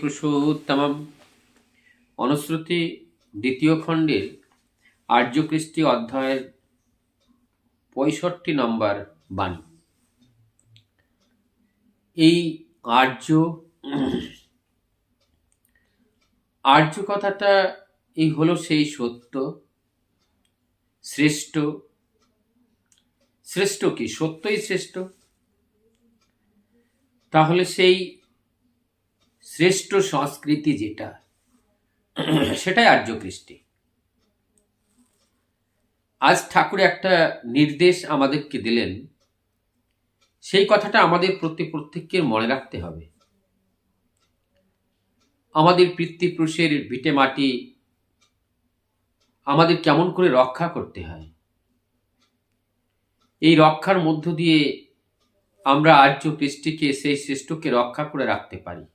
পুরুষোত্তমম অনুশ্রুতি দ্বিতীয় খণ্ডের আর্যকৃষ্টি অধ্যায়ের পঁয়ষট্টি নম্বর বাণী। এই আর্য আর্য কথাটা এই হলো সেই সত্য। শ্রেষ্ঠ। শ্রেষ্ঠ কি? সত্যই শ্রেষ্ঠ। তাহলে সেই শ্রেষ্ঠ সংস্কৃতি যেটা, সেটাই আর্য কৃষ্টি আজ ঠাকুর একটা নির্দেশ আমাদেরকে দিলেন, সেই কথাটা আমাদের প্রতি প্রত্যেককে মনে রাখতে হবে। আমাদের পিতৃপুরুষের ভিটে মাটি আমাদের কেমন করে রক্ষা করতে হয়। এই রক্ষার মধ্য দিয়ে আমরা আর্য কৃষ্টিকে সেই শ্রেষ্ঠকে রক্ষা করে রাখতে পারি।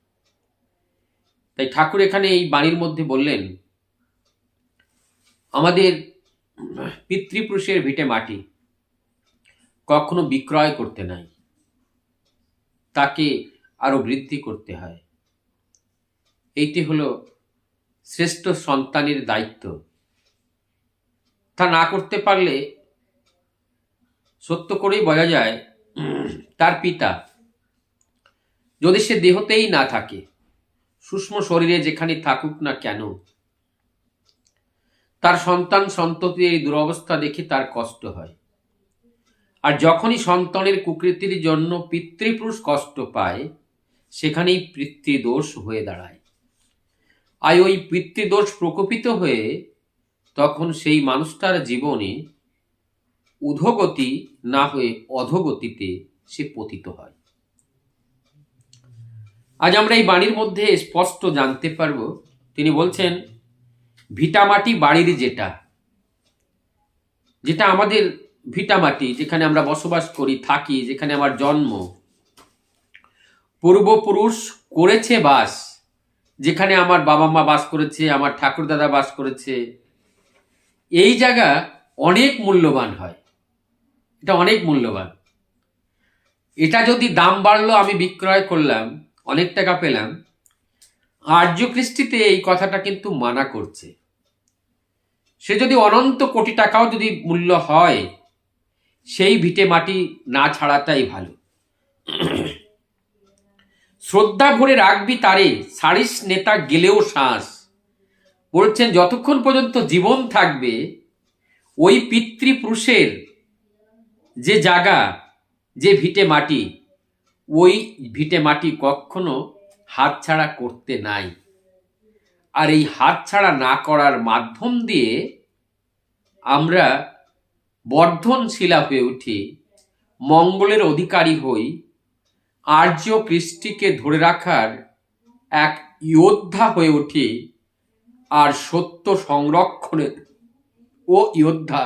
তাই ঠাকুর এখানে এই বাণীর মধ্যে বললেন, আমাদের পিতৃপুরুষের ভিটে মাটি কখনো বিক্রয় করতে নাই। তাকে আরও বৃদ্ধি করতে হয়। এইটি হলো শ্রেষ্ঠ সন্তানের দায়িত্ব। তা না করতে পারলে সত্য করেই বোঝা যায় তার পিতা। যদি সে দেহতেই না থাকে সূক্ষ্ম শরীরে যেখানে থাকুক না কেন, তার সন্তান সন্ততির এই দুরবস্থা দেখে তার কষ্ট হয়। আর যখনই সন্তানের কুকৃতির জন্য পিতৃপুরুষ কষ্ট পায়, সেখানেই পিতৃদোষ হয়ে দাঁড়ায়। আর ওই পিতৃদোষ প্রকোপিত হয়ে তখন সেই মানুষটার জীবনে উধগতি না হয়ে অধগতিতে সে পতিত হয়। আজ আমরা এই বাণীর মধ্যে স্পষ্ট জানতে পারব। তিনি বলছেন ভিটামাটি বাড়ির যেটা যেটা আমাদের ভিটামাটি যেখানে আমরা বসবাস করি, থাকি, যেখানে আমার জন্ম, পূর্বপুরুষ করেছে বাস, যেখানে আমার বাবা মা বাস করেছে, আমার ঠাকুর দাদা বাস করেছে, এই জায়গা অনেক মূল্যবান হয়। এটা অনেক মূল্যবান। এটা যদি দাম বাড়লো, আমি বিক্রয় করলাম অনেক টাকা পেলাম। আর্য কৃষ্টিতে এই কথাটা কিন্তু মানা করছে। সে যদি অনন্ত কোটি টাকাও যদি মূল্য হয়, সেই ভিটে মাটি না ছাড়াটাই ভালো। শ্রদ্ধা ভরে রাখবি তারে সারিস নেতা গেলেও শ্বাস। বলছেন, যতক্ষণ পর্যন্ত জীবন থাকবে, ওই পিতৃপুরুষের যে জায়গা যে ভিটে মাটি ওই ভিটে মাটি কখনো হাতছাড়া করতে নাই। আর এই হাতছাড়া না করার মাধ্যম দিয়ে আমরা বর্ধনশীলা হয়ে উঠি, মঙ্গলের অধিকারী হই, আর্য কৃষ্টিকে ধরে রাখার এক যোদ্ধা হয়ে উঠি আর সত্য সংরক্ষণের ও যোদ্ধা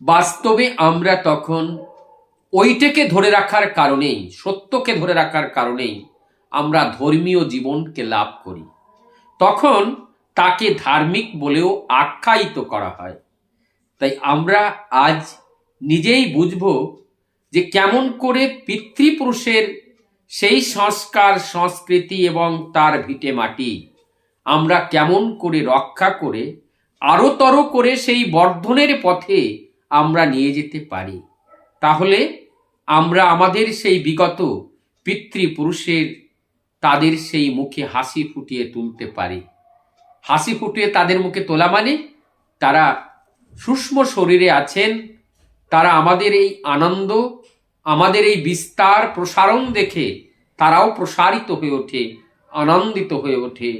বাস্তবে আমরা তখন ওইটাকে ধরে রাখার কারণেই, সত্যকে ধরে রাখার কারণেই আমরা ধর্মীয় জীবনকে লাভ করি। তখন তাকে ধার্মিক বলেও আখ্যায়িত করা হয়। তাই আমরা আজ নিজেই বুঝব যে কেমন করে পিতৃপুরুষের সেই সংস্কার, সংস্কৃতি এবং তার ভিটে মাটি আমরা কেমন করে রক্ষা করে, আরোতর করে সেই বর্ধনের পথে আমরা নিয়ে যেতে পারি। তাহলে আমরা আমাদের সেই বিগত পিতৃপুরুষের তাদের সেই মুখে হাসি ফুটিয়ে তুলতে পারি। হাসি ফুটিয়ে তাদের মুখে তোলা মানে তারা সূক্ষ্ম শরীরে আছেন, তারা আমাদের এই আনন্দ, আমাদের এই বিস্তার, প্রসারণ দেখে তারাও প্রসারিত হয়ে ওঠে, আনন্দিত হয়ে ওঠে,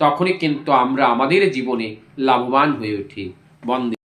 তখনই কিন্তু আমরা আমাদের জীবনে লাভবান হয়ে উঠি। বন্দে